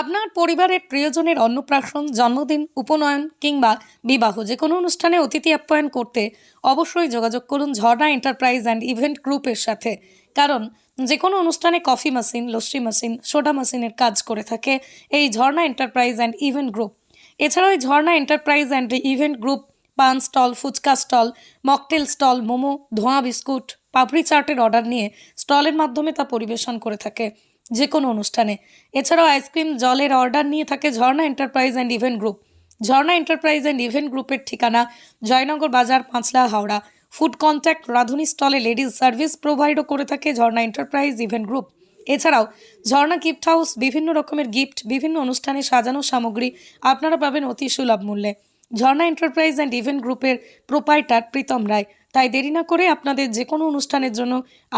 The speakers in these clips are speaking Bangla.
আপনার পরিবারের প্রিয়জনের অন্নপ্রাশন, জন্মদিন, উপনয়ন কিংবা বিবাহ যে কোনো অনুষ্ঠানে অতিথি আপ্যায়ন করতে অবশ্যই যোগাযোগ করুন ঝর্ণা এন্টারপ্রাইজ অ্যান্ড ইভেন্ট গ্রুপের সাথে। কারণ যে কোনো অনুষ্ঠানে coffee machine, lassi machine, soda মেশিনের কাজ করে থাকে এই Jharna enterprise and event group. এছাড়াও এই Jharna enterprise and event group, পান stall, fuchka stall, mocktail stall, momo, ধোঁয়া বিস্কুট, পাপড়ি চাটের অর্ডার নিয়ে স্টলের মাধ্যমে তা পরিবেশন করে থাকে। যে কোনো অনুষ্ঠানে। এছাড়াও আইসক্রিম জলের অর্ডার নিয়ে থাকে Jharna enterprise and event group. Jharna enterprise and event গ্রুপের ঠিকানা জয়নগর বাজার, পাঁচলা, হাওড়া। ফুড কন্ট্যাক্ট রাধুনি স্টলে লেডিজ সার্ভিস প্রোভাইডও করে থাকে ঝর্ণা এন্টারপ্রাইজ ইভেন্ট গ্রুপ। এছাড়াও ঝর্ণা গিফট হাউস বিভিন্ন রকমের গিফট, বিভিন্ন অনুষ্ঠানে সাজানো সামগ্রী আপনারা পাবেন অতি সুলভ মূল্যে। ঝর্ণা এন্টারপ্রাইজ অ্যান্ড ইভেন্ট গ্রুপের প্রোপাইটার প্রীতম রায়। তাই দেরি না করে আপনাদের যে কোনো অনুষ্ঠানের জন্য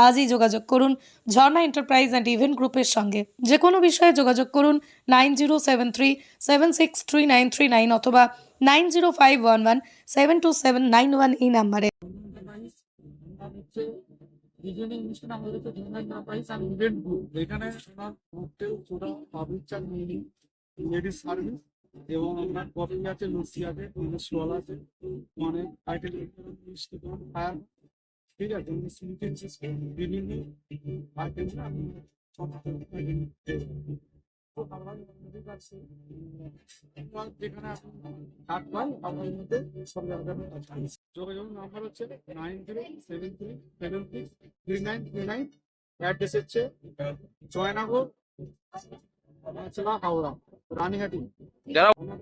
আজই যোগাযোগ করুন ঝর্ণা এন্টারপ্রাইজ অ্যান্ড ইভেন্ট গ্রুপের সঙ্গে। যে কোনো বিষয়ে যোগাযোগ করুন nine zero seven three, seven six three, nine three nine অথবা nine zero five one one seven two seven, nine one, এই নাম্বারে। গ্রুপ পাবলিক লেডিস সার্ভিস এবং আপনার কফি আছে লস্যি আছে স্টল আছে। অনেক আইটেম মিষ্টি ফায়ার ঠিক আছে বিভিন্ন আইটেম হচ্ছে nine seven three three nine three nine Joynagar Howrah, Ranihati. যারা আমার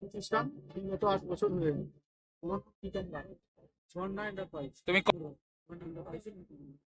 প্রতিষ্ঠান বিগত আট বছর হয়ে ঠিকানা ঝর্ণা এন্টারপ্রাইজ তুমি